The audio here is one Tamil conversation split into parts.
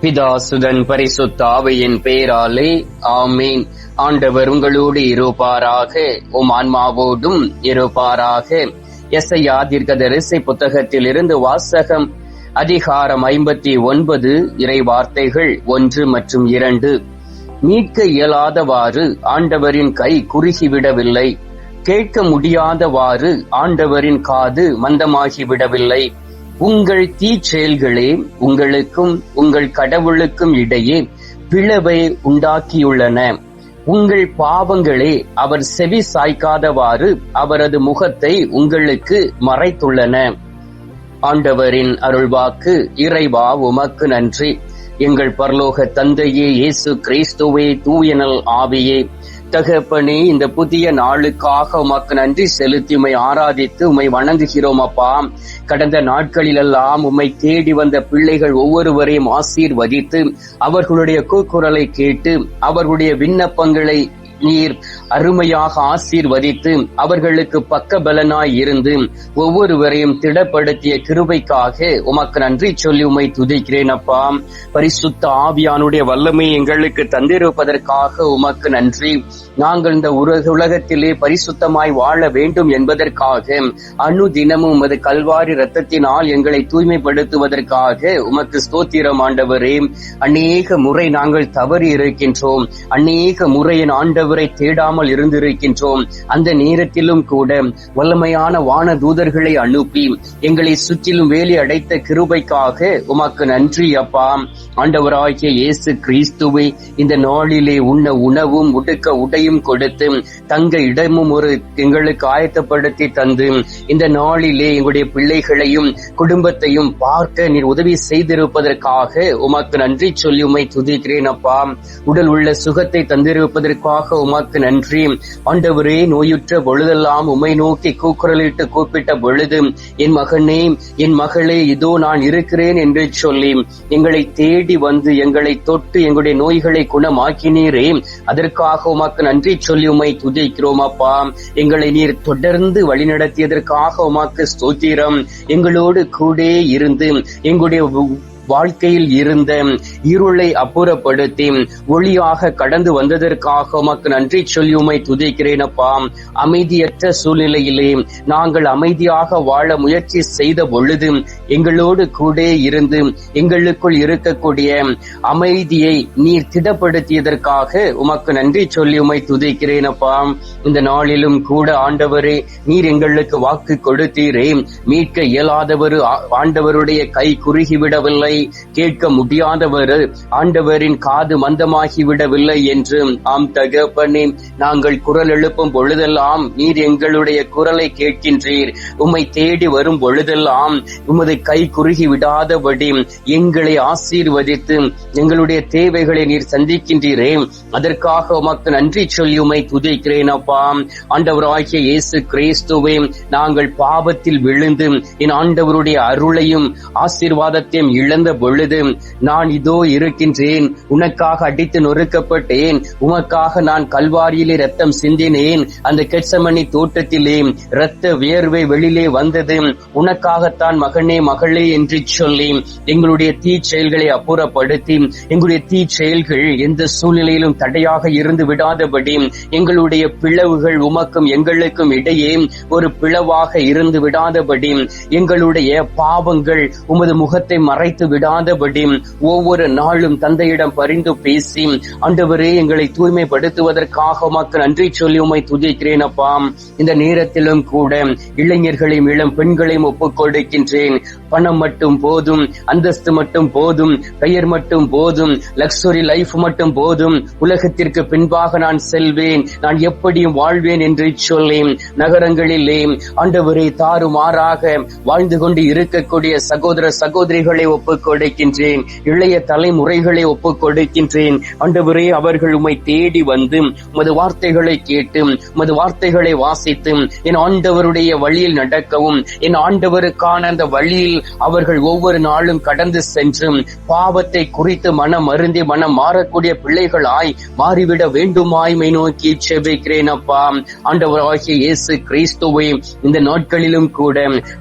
பிதாசுதன் பரிசுத்தாவையின் பேராலே ஆமீன். ஆண்டவர் உங்களோடு இருப்பாராக. உம் ஆன்மாவோடும் இருப்பாராக. எஸ்ஐயா தீர்க்கதரிசி புத்தகத்திலிருந்து வாசகம் அதிகாரம் ஐம்பத்தி ஒன்பது இறை வார்த்தைகள் ஒன்று மற்றும் இரண்டு. மீட்க இயலாதவாறு ஆண்டவரின் கை குறுகிவிடவில்லை. கேட்க முடியாதவாறு ஆண்டவரின் காது மந்தமாகிவிடவில்லை. உங்கள் தீச்செயல்களே உங்களுக்கும் உங்கள் கடவுளுக்கும் இடையே பிளவை உண்டாக்கியுள்ளன. உங்கள் பாவங்களே அவர் செவி சாய்க்காதவாறு அவரது முகத்தை உங்களுக்கு மறைத்துள்ளன. ஆண்டவரின் அருள்வாக்கு இறைவா உமக்கு நன்றி. எங்கள் பரலோக தந்தையே இயேசு கிறிஸ்துவே தூயனல் ஆவியே. தகப்பனே இந்த புதிய நாளுக்காக உமக்கு நன்றி செலுத்தி உமை ஆராதித்து உமை வணங்குகிறோம் அப்பா. கடந்த நாட்களிலெல்லாம் உம்மை தேடி வந்த பிள்ளைகள் ஒவ்வொருவரையும் ஆசீர்வதித்து அவர்களுடைய கூக்குரலை கேட்டு அவர்களுடைய விண்ணப்பங்களை நீர் அருமையாக ஆசீர்வதித்து அவர்களுக்கு பக்க பலனாய் இருந்து ஒவ்வொருவரையும் திடப்படுத்திய கிருபைக்காக உமக்கு நன்றி சொல்லி உமை துதிக்கிறேன் அப்பா. பரிசுத்த ஆவியானுடைய வல்லமை எங்களுக்கு தந்திருப்பதற்காக உமக்கு நன்றி. நாங்கள் இந்த உலகத்திலே பரிசுத்தமாய் வாழ வேண்டும் என்பதற்காக அணு தினமும் உமது கல்வாரி ரத்தத்தினால் எங்களை தூய்மைப்படுத்துவதற்காக உமக்கு ஸ்தோத்திரம் ஆண்டவரே. அநேக முறை நாங்கள் தவறி இருக்கின்றோம். அநேக முறையின் ஆண்டவரை ஆண்டவரை இல்லாமல் இருந்திருக்கின்றோம். அந்த நேரத்திலும் கூட வல்லமையான வான தூதர்களை அனுப்பி எங்களை சுற்றிலும் வேலி அடைத்த கிருபைக்காக உமக்கு நன்றி அப்பா. ஆண்டவராகிய இயேசு கிறிஸ்துவை இந்த நாளிலே உண்ண உணவும் உடுக்க உடையும் கொடுத்து தங்க இடமும் ஒரு எங்களுக்கு ஆயத்தப்படுத்தி தந்து இந்த நாளிலே எங்களுடைய பிள்ளைகளையும் குடும்பத்தையும் பார்க்க நீர் உதவி செய்திருப்பதற்காக உமக்கு நன்றி சொல்லி உமை துதிக்கிறேன் அப்பா. உடல் உள்ள சுகத்தை தந்திருப்பதற்காக உமக்கு நன்றி ஆண்டவரே நோயுற்ற பொழுதெல்லாம் உமை நோக்கி கூக்குரலிட்டு கூப்பிட்ட பொழுது என் மகனே என் மகளே இதோ நான் இருக்கிறேன் என்று சொல்லி எங்களை தேடி வந்து எங்களை தொட்டு எங்களுடைய நோய்களை குணமாக்கினீரே அதற்காக உமக்கு நன்றி சொல்லி உமை துதிக்கிறோம் அப்பா. எங்களை நீர் தொடர்ந்து வழிநடத்தியதற்காக உமக்கு ஸ்தோத்திரம். எங்களோடு கூட இருந்து எங்களுடைய வாழ்க்கையில் இருந்த இருளை அப்புறப்படுத்தி ஒளியாக கடந்து வந்ததற்காக உமக்கு நன்றி சொல்லி உமை துதிக்கிறேன் அப்பா. அமைதியற்ற சூழ்நிலையிலே நாங்கள் அமைதியாக வாழ முயற்சி செய்த பொழுது எங்களோடு கூட இருந்து எங்களுக்குள் இருக்கக்கூடிய அமைதியை நீர் திடப்படுத்தியதற்காக உமக்கு நன்றி சொல்லி உமை துதிக்கிறேன் அப்பா. இந்த நாளிலும் கூட ஆண்டவரே நீர் எங்களுக்கு வாக்கு கொடுத்தீரே. மீட்க இயலாதவர் ஆண்டவருடைய கை குறுகிவிடவில்லை. கேட்க முடியாதவர் ஆண்டவரின் காது மந்தமாகிவிடவில்லை என்று ஆம் தகப்பனே நாங்கள் குரல் எழுப்பும் பொழுதெல்லாம் நீர் எங்களுடைய குரலை கேட்கின்றீர். உம்மை தேடி வரும் பொழுதெல்லாம் உமது கை குறுகி விடாதபடி எங்களை ஆசீர்வதித்து எங்களுடைய தேவைகளை நீர் சந்திக்கின்றீரே. அதற்காக உமக்கு நன்றி சொல்லி உமை துதிக்கிறேன் அப்பா. ஆண்டவராகிய இயேசு கிறிஸ்துவே நாங்கள் பாவத்தில் விழுந்து என் ஆண்டவருடைய அருளையும் ஆசீர்வாதத்தையும் இழந்த இருந்த பொழுது நான் இதோ இருக்கின்றேன். உனக்காக அடித்து நொறுக்கப்பட்டேன். உமக்காக நான் கல்வாரியிலே ரத்தம் சிந்தினேன். அந்த கெட்சமணி தோட்டத்திலே இரத்த வியர்வை வெளியிலே வந்தது. உனக்காகத்தான் மகனே மகளே என்று சொல்லி எங்களுடைய தீ செயல்களை அப்புறப்படுத்தி எங்களுடைய தீ செயல்கள் எந்த சூழ்நிலையிலும் தடையாக இருந்து விடாதபடி எங்களுடைய பிளவுகள் உமக்கும் எங்களுக்கும் இடையே ஒரு பிளவாக இருந்து விடாதபடி எங்களுடைய பாவங்கள் உமது முகத்தை மறைத்து விடாதபடி ஒவ்வொரு நாளும் தந்தையிடம் பரிந்து பேசி ஆண்டவரே எங்களை தூய்மைப்படுத்துவதற்காக உமக்கு நன்றி சொல்லி உமை துதிக்கிறேன் அப்பா. இந்த நேரத்திலும் கூட இளைஞர்களையும் இளம் பெண்களையும் ஒப்புக் கொடுக்கின்றேன். பணம் மட்டும் போதும் அந்தஸ்து மட்டும் போதும் பெயர் மட்டும் போதும் லக்ஸுரி லைஃப் மட்டும் போதும். உலகத்திற்கு பின்பாக நான் செல்வேன். நான் எப்படியும் வாழ்வேன் என்று சொல்லி நகரங்களிலே ஆண்டவரை தாறுமாறாக வாழ்ந்து கொண்டு இருக்கக்கூடிய சகோதர சகோதரிகளை ஒப்பு ஒப்புக் கொடுக்கின்றேன். இளைய தலைமுறைகளை ஒப்புக் கொடுக்கின்றேன். ஆண்டவரே அவர்கள் உமை தேடி வந்து உமது வார்த்தைகளை கேட்டு உமது வார்த்தைகளை வாசித்து என் ஆண்டவருடைய வழியில் நடக்கவும் என் ஆண்டவருக்கான அந்த வழியில் அவர்கள் ஒவ்வொரு நாளும் கடந்து சென்று பாவத்தை குறித்து மனம் அருந்தி மனம் மாறக்கூடிய பிள்ளைகளாய் மாறிவிட வேண்டுமாய்மை நோக்கி செபிக்கிறேன் அப்பா. ஆண்டவராகிய இயேசு கிறிஸ்துவை இந்த நாட்களிலும் கூட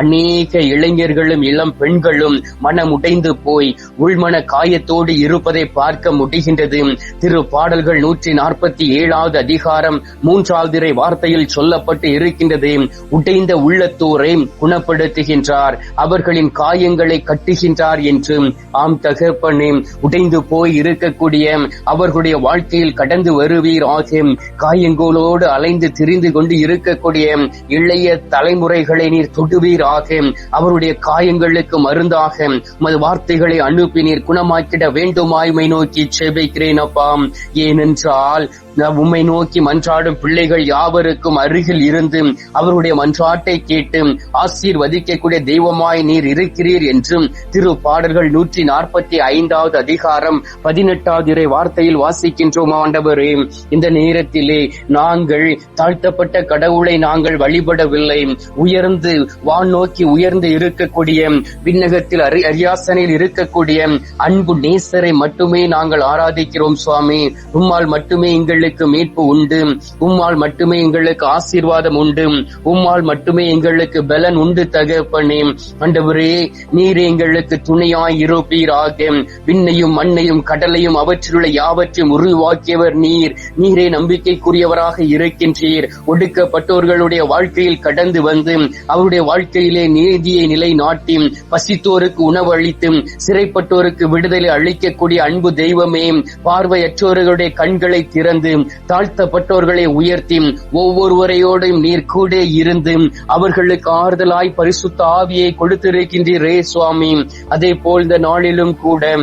அநேக இளைஞர்களும் இளம் பெண்களும் மனம் உடைந்து போய் உள்மன காயத்தோடு இருப்பதை பார்க்க முடிகின்றது. திரு பாடல்கள் நூற்றி நாற்பத்தி ஏழாவது அதிகாரம் மூன்றாவது வார்த்தையில் சொல்லப்பட்டு இருக்கின்றது. உடைந்த உள்ளத்தோரை குணப்படுத்துகின்றார். அவர்களின் காயங்களை கட்டுகின்றார் என்று. ஆம் தகப்பனே உடைந்து போய் இருக்கக்கூடிய அவர்களுடைய வாழ்க்கையில் கடந்து வருவீர் ஆகும் காயங்களோடு அலைந்து திரிந்து கொண்டு இருக்கக்கூடிய இளைய தலைமுறைகளை நீர் தொடுவீர் ஆகும் அவருடைய காயங்களுக்கு மருந்தாக உமது வார்த்தைகளை அனுப்பி நீர் குணமாக்கிட வேண்டுமாய்மை நோக்கி செபிக்கிறேன் அப்பாம் ஏனென்றால் உம்மை நோக்கி மன்றாடும் பிள்ளைகள் யாவருக்கும் அருகில் இருந்து அவருடைய மன்றாட்டை கேட்டு ஆசீர்வதிக்கக்கூடிய தெய்வமாய் நீர் இருக்கிறீர் என்றும் திரு பாடல்கள் நூற்றி நாற்பத்தி ஐந்தாவது அதிகாரம் பதினெட்டாவது இறை வார்த்தையில் வாசிக்கின்றோம் ஆண்டவரே. இந்த நேரத்திலே நாங்கள் தாழ்த்தப்பட்ட கடவுளை நாங்கள் வழிபடவில்லை. உயர்ந்து வான் நோக்கி உயர்ந்து இருக்கக்கூடிய விண்ணகத்தில் அரி அரியாசனையில் இருக்கக்கூடிய அன்பு நேசரை மட்டுமே நாங்கள் ஆராதிக்கிறோம் சுவாமி. உம்மால் மட்டுமே எங்களுக்கு மீட்பு உண்டு. உம்மால் மட்டுமே எங்களுக்கு ஆசீர்வாதம் உண்டு. உம்மால் மட்டுமே எங்களுக்கு பலன் உண்டு தகப்பனே. ஆண்டவரே நீர் எங்களுக்கு துணையாய் இருப்பீராக. விண்ணையும் மண்ணையும் கடலையும் அவற்றிலுள்ள யாவற்றையும் உருவாக்கியவர் நீர். நீரே நம்பிக்கைக்குரியவராக இருக்கின்றீர். ஒடுக்கப்பட்டோர்களுடைய வாழ்க்கையில் கடந்து வந்து அவருடைய வாழ்க்கையிலே நீதியை நிலை நாட்டி பசித்தோருக்கு உணவு அளித்து சிறைப்பட்டோருக்கு விடுதலை அளிக்கக்கூடிய அன்பு தெய்வமே. பார்வையற்றோர்களுடைய கண்களை திறந்து தாழ்த்தப்பட்டோர்களை உயர்த்தி ஒவ்வொருவரையோடும் நீர் கூட இருந்து அவர்களுக்கு ஆறுதலாய் பரிசுத்த ஆவியை கொடுத்திருக்கின்றீரே சுவாமி. அதே போல் இந்த நாளிலும் கூட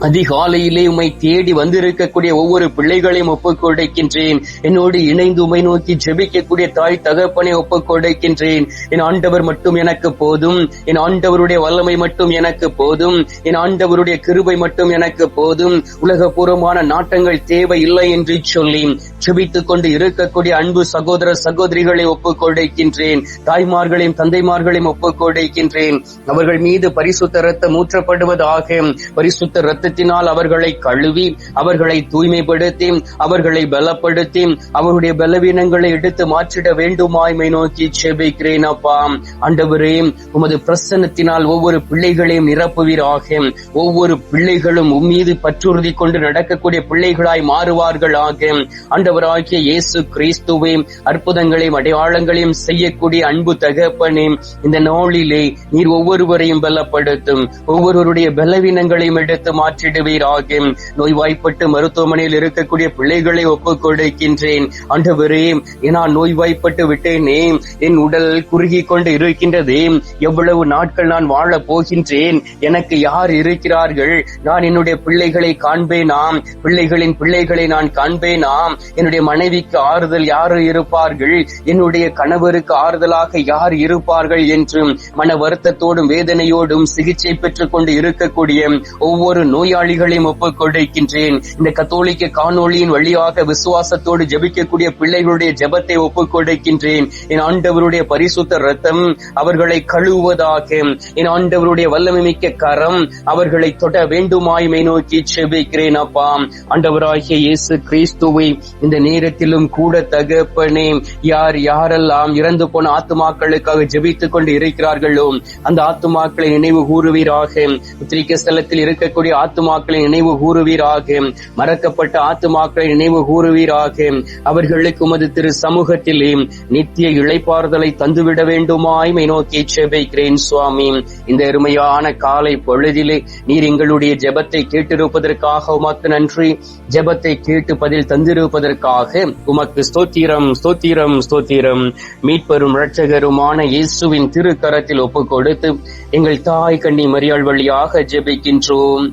அதிகாலையிலே உம்மை தேடி வந்திருக்கக்கூடிய ஒவ்வொரு பிள்ளைகளையும் ஒப்புக் கொடுக்கின்றேன் என்னோடு இணைந்து உமை நோக்கி ஜெபிக்கக்கூடிய தாய் தகப்பனை ஒப்புக் கொடுக்கின்றேன் என் ஆண்டவர் மட்டும் எனக்கு போதும். என் ஆண்டவருடைய வல்லமை மட்டும் எனக்கு போதும். என் ஆண்டவருடைய கிருபை மட்டும் எனக்கு போதும். உலகபூர்வமான நாட்டங்கள் தேவை இல்லை என்று சொல்லி ஜெபித்துக் கொண்டு இருக்கக்கூடிய அன்பு சகோதர சகோதரிகளை ஒப்புக் கொடுக்கின்றேன் தாய்மார்களையும் தந்தைமார்களையும் ஒப்புக் கொடுக்கின்றேன் அவர்கள் மீது பரிசுத்த ரத்தம் ஊற்றப்படுவதாக பரிசுத்த ரத்தத்தினால் அவர்களை கழுவி அவர்களை தூய்மைப்படுத்தி அவர்களை பலப்படுத்தி அவருடைய பலவீனங்களை எடுத்து மாற்றிட வேண்டுமாய்மை நோக்கி செபிக்கிறேன் அப்பா. ஆண்டவரே உமது பிரசன்னத்தினால் ஒவ்வொரு பிள்ளைகளையும் நிரப்புவீராக. ஒவ்வொரு பிள்ளைகளும் உம்மீது பற்றுறுதி கொண்டு நடக்கக்கூடிய பிள்ளைகளாய் மாறுவார்களாக. ஆண்டவராகிய இயேசு கிறிஸ்துவே அற்புதங்களையும் அடையாளங்களையும் செய்யக்கூடிய அன்பு தகப்பனே இந்த நாளிலே நீர் ஒவ்வொருவரையும் பலப்படுத்தும் ஒவ்வொருவருடைய பலவீனங்களையும் எடுத்து மாற்றிடுவீராக நோய்வாய்ப்பட்டு மருத்துவமனையில் இருக்கக்கூடிய பிள்ளைகளை ஒப்புக் கொடுக்கின்றேன். ஆண்டவரே நான் நோய்வாய்ப்பட்டு விட்டேனே. என் உடல் குறுகி கொண்டு இருக்கின்றதே. எவ்வளவு நாட்கள் நான் வாழப் போகின்றேன். எனக்கு யார் இருக்கிறார்கள்? நான் என்னுடைய பிள்ளைகளை காண்பேனாம் பிள்ளைகளின் பிள்ளைகளை நான் காண்பேனாம் என்னுடைய மனைவிக்கு ஆறுதல் யாரு இருப்பார்கள்? என்னுடைய கணவருக்கு ஆறுதலாக யார் இருப்பார்கள் என்றும் மன வருத்தத்தோடும் வேதனையோடும் சிகிச்சை பெற்றுக் கொண்டு இருக்கக்கூடிய ஒவ்வொரு நோயாளிகளையும் ஒப்புக் கொடுக்கின்றேன். இந்த கத்தோலிக்க காணொளியின் வழியாக விசுவாசத்தோடு ஜபிக்கக்கூடிய பிள்ளைகளுடைய ஜபத்தை ஒப்புக் கொடுக்கின்றேன். என் ஆண்டவருடைய பரிசுத்த ரத்தம் அவர்களை கழுவுவதாக என் ஆண்டவருடைய வல்லமை மிக்க கரம் அவர்களை தொட வேண்டுமாய்மை நோக்கி செபிக்கிறேன் அப்பா. ஆண்டவராகிய இயேசு கிறிஸ்துவை இந்த நேரத்திலும் கூட தகப்பனே யார் யாரெல்லாம் இறந்து போன ஆத்துமாக்களுக்காக ஜெபித்துக் கொண்டு இருக்கிறார்களோ அந்த ஆத்துமாக்களை நினைவு கூறுவீராக. உத்திரிக்க ஸ்தலத்தில் இருக்கக்கூடிய ஆத்துமாக்களை நினைவு கூறுவீராக. மறக்கப்பட்ட ஆத்துமாக்களை நினைவு கூறுவீராக. அவர்களுக்கு உமது திரு சமூகத்திலே நித்திய இழைப்பாறுதலை தந்துவிட வேண்டுமாய்மை நோக்கி செபிக்கிறேன் சுவாமி. இந்த அருமையான காலை பொழுதிலே நீர் எங்களுடைய ஜெபத்தை கேட்டிருப்பதற்காக உமக்கு நன்றி. ஜெபத்தை கேட்டு பதில் தந்திருப்பதற்காக உமக்கு ஸ்தோத்திரம் ஸ்தோத்திரம் ஸ்தோத்திரம். மீட்பெரும் இரட்சகருமான இயேசுவின் திருக்கரத்தில் ஒப்புக் கொடுத்து எங்கள் தாய் கண்ணி மரியாள் வழியாக ஜெபிக்கின்றோம்.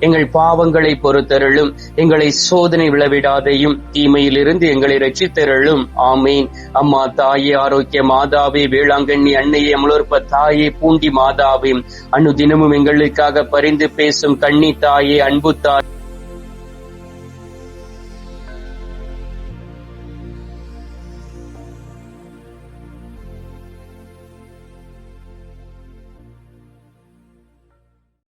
எங்கள் பாவங்களை பொறுத்தருளும் எங்களை சோதனை விழவிடாதையும் தீமையிலிருந்து எங்களை ரட்சித்தருளும் ஆமீன். அம்மா தாயே ஆரோக்கிய மாதாவே வேளாங்கண்ணி அன்னையே அமலோற்ப தாயே பூண்டி மாதாவே அனு தினமும் எங்களுக்காக பரிந்து பேசும் கண்ணி தாயே அன்பு தாய்.